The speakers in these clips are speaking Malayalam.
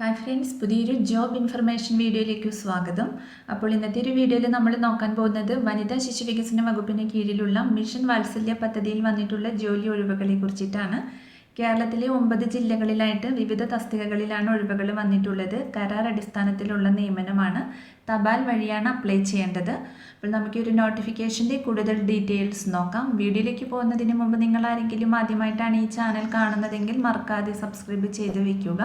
ഹായ് ഫ്രണ്ട്സ് പുതിയൊരു ജോബ് ഇൻഫർമേഷൻ വീഡിയോയിലേക്ക് സ്വാഗതം. അപ്പോൾ ഇന്നത്തെ ഒരു വീഡിയോയിൽ നമ്മൾ നോക്കാൻ പോകുന്നത് വനിതാ ശിശു വികസന വകുപ്പിന് കീഴിലുള്ള മിഷൻ വാത്സല്യ പദ്ധതിയിൽ വന്നിട്ടുള്ള ജോലി ഒഴിവുകളെ കുറിച്ചിട്ടാണ്. കേരളത്തിലെ ഒമ്പത് ജില്ലകളിലായിട്ട് വിവിധ തസ്തികകളിലാണ് ഒഴിവുകൾ വന്നിട്ടുള്ളത്. കരാർ അടിസ്ഥാനത്തിലുള്ള നിയമനമാണ്. തപാൽ വഴിയാണ് അപ്ലൈ ചെയ്യേണ്ടത്. അപ്പോൾ നമുക്ക് ഒരു നോട്ടിഫിക്കേഷന്റെ കൂടുതൽ ഡീറ്റെയിൽസ് നോക്കാം. വീഡിയോയിലേക്ക് പോകുന്നതിന് മുമ്പ് നിങ്ങൾ ആരെങ്കിലും ആദ്യമായിട്ടാണ് ഈ ചാനൽ കാണുന്നതെങ്കിൽ മറക്കാതെ സബ്സ്ക്രൈബ് ചെയ്ത് വയ്ക്കുക.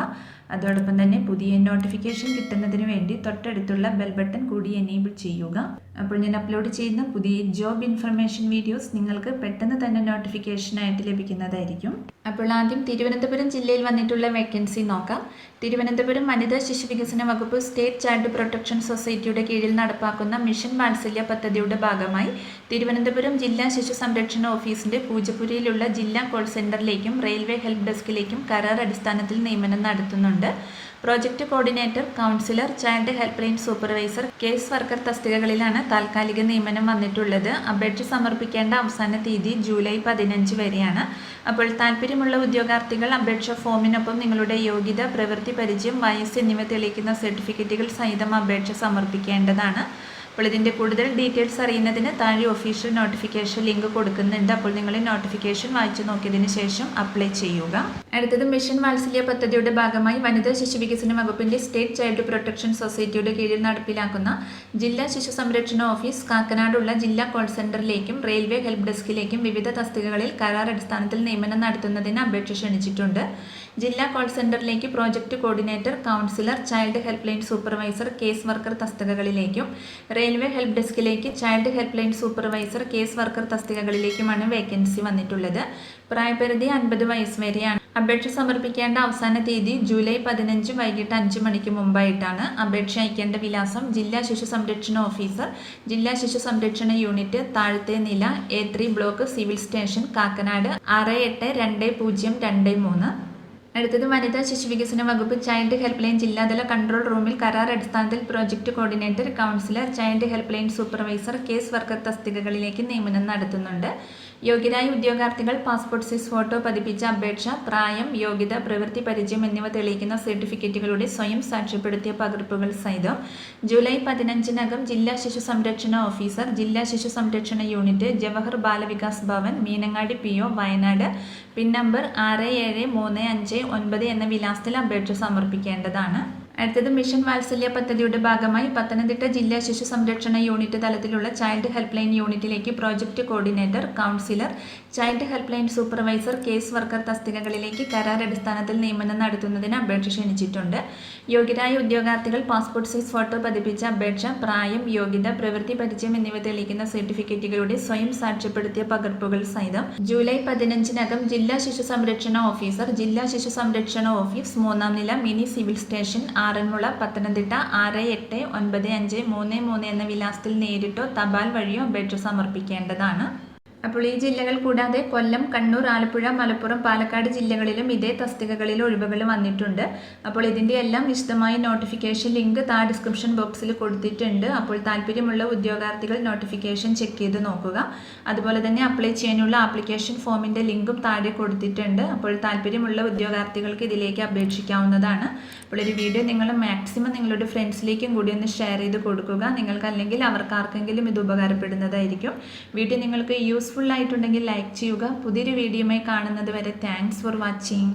അതോടൊപ്പം തന്നെ പുതിയ നോട്ടിഫിക്കേഷൻ കിട്ടുന്നതിന് വേണ്ടി തൊട്ടടുത്തുള്ള ബെൽ ബട്ടൺ കൂടി എനേബിൾ ചെയ്യുക. അപ്പോൾ ഞാൻ അപ്ലോഡ് ചെയ്യുന്ന പുതിയ ജോബ് ഇൻഫർമേഷൻ വീഡിയോസ് നിങ്ങൾക്ക് പെട്ടെന്ന് തന്നെ നോട്ടിഫിക്കേഷനായിട്ട് ലഭിക്കുന്നതായിരിക്കും. അപ്പോൾ ആദ്യം തിരുവനന്തപുരം ജില്ലയിൽ വന്നിട്ടുള്ള വേക്കൻസി നോക്കാം. തിരുവനന്തപുരം വനിതാ ശിശു വികസന വകുപ്പ് സ്റ്റേറ്റ് ചൈൽഡ് പ്രൊട്ടക്ഷൻ സൊസൈറ്റിയുടെ കീഴിൽ നടപ്പാക്കുന്ന മിഷൻ വാത്സല്യ പദ്ധതിയുടെ ഭാഗമായി തിരുവനന്തപുരം ജില്ലാ ശിശു സംരക്ഷണ ഓഫീസിന്റെ പൂജപ്പുരയിലുള്ള ജില്ലാ കോൾ സെന്ററിലേക്കും റെയിൽവേ ഹെൽപ്പ് ഡെസ്കിലേക്കും കരാർ അടിസ്ഥാനത്തിൽ നിയമനം നടത്തുന്നുണ്ട്. Project coordinator counsellor child help line supervisor case worker തസ്തികകളിലാണ് താൽക്കാലിക നിയമനം വന്നിട്ടുള്ളത്. അപേക്ഷ സമർപ്പിക്കേണ്ട അവസാന തീയതി ജൂലൈ പതിനഞ്ച് വരെയാണ്. അപ്പോൾ താല്പര്യമുള്ള ഉദ്യോഗാർത്ഥികൾ അപേക്ഷ ഫോമിനൊപ്പം നിങ്ങളുടെ യോഗ്യത പ്രവൃത്തി പരിചയം വയസ്സ് എന്നിവ തെളിയിക്കുന്ന സർട്ടിഫിക്കറ്റുകൾ സഹിതം അപേക്ഷ സമർപ്പിക്കേണ്ടതാണ്. അപ്പോൾ ഇതിന്റെ കൂടുതൽ ഡീറ്റെയിൽസ് അറിയുന്നതിന് താഴെ ഒഫീഷ്യൽ നോട്ടിഫിക്കേഷൻ ലിങ്ക് കൊടുക്കുന്നുണ്ട്. അപ്പോൾ നിങ്ങൾ നോട്ടിഫിക്കേഷൻ വായിച്ചു നോക്കിയതിന് ശേഷം അപ്ലൈ ചെയ്യുക. അടുത്തത് മിഷൻ വാത്സല്യ പദ്ധതിയുടെ ഭാഗമായി വനിതാ ശിശു വികസന വകുപ്പിന്റെ സ്റ്റേറ്റ് ചൈൽഡ് പ്രൊട്ടക്ഷൻ സൊസൈറ്റിയുടെ കീഴിൽ നടപ്പിലാക്കുന്ന ജില്ലാ ശിശു സംരക്ഷണ ഓഫീസ് കാക്കനാടുള്ള ജില്ലാ കോൾ സെന്ററിലേക്കും റെയിൽവേ ഹെൽപ്പ് ഡെസ്കിലേക്കും വിവിധ തസ്തികകളിൽ കരാർ അടിസ്ഥാനത്തിൽ നിയമനം നടത്തുന്നതിന് അപേക്ഷ ക്ഷണിച്ചിട്ടുണ്ട്. ജില്ലാ കോൾ സെന്ററിലേക്ക് project coordinator counsellor child help line supervisor case worker തസ്തികകളിലേക്കും railway help ഡെസ്കിലേക്ക് child help line supervisor case worker തസ്തികകളിലേക്കുമാണ് vacancy വന്നിട്ടുള്ളത്. പ്രായപരിധി അൻപത് വയസ്സ് വരെയാണ്. അപേക്ഷ സമർപ്പിക്കേണ്ട അവസാന തീയതി ജൂലൈ പതിനഞ്ച് വൈകിട്ട് അഞ്ച് മണിക്ക് മുമ്പായിട്ടാണ്. അപേക്ഷ അയക്കേണ്ട വിലാസം ജില്ലാ ശിശു സംരക്ഷണ ഓഫീസർ ജില്ലാ ശിശു സംരക്ഷണ യൂണിറ്റ് താഴത്തെ നില A three block civil station Kakkanad ആറ് എട്ട് രണ്ട് പൂജ്യം രണ്ട് മൂന്ന്. അടുത്തത് വനിതാ ശിശു വികസന വകുപ്പ് ചൈൽഡ് ഹെൽപ്പ് ലൈൻ ജില്ലാതല കൺട്രോൾ റൂമിൽ കരാർ അടിസ്ഥാനത്തിൽ project coordinator counsellor child help line supervisor case worker തസ്തികകളിലേക്ക് നിയമനം നടത്തുന്നുണ്ട്. യോഗ്യരായ ഉദ്യോഗാർത്ഥികൾ പാസ്പോർട്ട് സൈസ് ഫോട്ടോ പതിപ്പിച്ച അപേക്ഷ പ്രായം യോഗ്യത പ്രവൃത്തി പരിചയം എന്നിവ തെളിയിക്കുന്ന സർട്ടിഫിക്കറ്റുകളുടെ സ്വയം സാക്ഷ്യപ്പെടുത്തിയ പകർപ്പുകൾ സഹിതം ജൂലൈ പതിനഞ്ചിനകം ജില്ലാ ശിശു സംരക്ഷണ ഓഫീസർ ജില്ലാ ശിശു സംരക്ഷണ unit Jawahar Balavikas Bhavan Meenangadi P Wayanad pin number ആറ് ഏഴ് മൂന്ന് അഞ്ച് ഒൻപത് എന്ന വിലാസത്തിൽ അപേക്ഷ സമർപ്പിക്കേണ്ടതാണ്. അടുത്തത് മിഷൻ വാത്സല്യ പദ്ധതിയുടെ ഭാഗമായി പത്തനംതിട്ട ജില്ലാ ശിശു സംരക്ഷണ യൂണിറ്റ് തലത്തിലുള്ള ചൈൽഡ് ഹെൽപ്പ് ലൈൻ യൂണിറ്റിലേക്ക് project coordinator counsellor child help line supervisor case worker തസ്തികകളിലേക്ക് കരാർ അടിസ്ഥാനത്തിൽ നിയമനം നടത്തുന്നതിന് അപേക്ഷ ക്ഷണിച്ചിട്ടുണ്ട്. യോഗ്യരായ ഉദ്യോഗാർത്ഥികൾ പാസ്പോർട്ട് സൈസ് ഫോട്ടോ പതിപ്പിച്ച അപേക്ഷ പ്രായം യോഗ്യത പ്രവൃത്തി പരിചയം എന്നിവ തെളിയിക്കുന്ന സർട്ടിഫിക്കറ്റുകളുടെ സ്വയം സാക്ഷ്യപ്പെടുത്തിയ പകർപ്പുകൾ സഹിതം ജൂലൈ പതിനഞ്ചിനകം ജില്ലാ ശിശു സംരക്ഷണ ഓഫീസർ ജില്ലാ ശിശു സംരക്ഷണ ഓഫീസ് മൂന്നാം നില mini civil station Aranmula Pathanamthitta ആറ് എട്ട് ഒൻപത് അഞ്ച് മൂന്ന് മൂന്ന് എന്ന വിലാസത്തിൽ നേരിട്ടോ തപാൽ വഴിയോ അപേക്ഷ സമർപ്പിക്കേണ്ടതാണ്. അപ്പോൾ ഈ ജില്ലകൾ കൂടാതെ കൊല്ലം കണ്ണൂർ ആലപ്പുഴ മലപ്പുറം പാലക്കാട് ജില്ലകളിലും ഇതേ തസ്തികകളിൽ ഒഴിവുകൾ വന്നിട്ടുണ്ട്. അപ്പോൾ ഇതിന്റെ എല്ലാം വിശദമായ നോട്ടിഫിക്കേഷൻ ലിങ്ക് താ ഡിസ്ക്രിപ്ഷൻ ബോക്സിൽ കൊടുത്തിട്ടുണ്ട്. അപ്പോൾ താല്പര്യമുള്ള ഉദ്യോഗാർത്ഥികൾ നോട്ടിഫിക്കേഷൻ ചെക്ക് ചെയ്ത് നോക്കുക. അതുപോലെ തന്നെ അപ്ലൈ ചെയ്യാനുള്ള ആപ്ലിക്കേഷൻ ഫോമിന്റെ ലിങ്കും താഴെ കൊടുത്തിട്ടുണ്ട്. അപ്പോൾ താല്പര്യമുള്ള ഉദ്യോഗാർത്ഥികൾക്ക് ഇതിലേക്ക് അപേക്ഷിക്കാവുന്നതാണ്. അപ്പോൾ ഒരു വീഡിയോ നിങ്ങൾ മാക്സിമം നിങ്ങളുടെ ഫ്രണ്ട്സിലേക്കും കൂടി ഒന്ന് ഷെയർ ചെയ്ത് കൊടുക്കുക. നിങ്ങൾക്ക് അല്ലെങ്കിൽ അവർക്കാർക്കെങ്കിലും ഇത് ഉപകാരപ്പെടുന്നതായിരിക്കും. വീട്ടിൽ നിങ്ങൾക്ക് യൂസ് യൂസ്ഫുൾ ആയിട്ടുണ്ടെങ്കിൽ ലൈക്ക് ചെയ്യുക. പുതിയൊരു വീഡിയോയുമായി കാണുന്നത് വരെ താങ്ക്സ് ഫോർ വാച്ചിങ്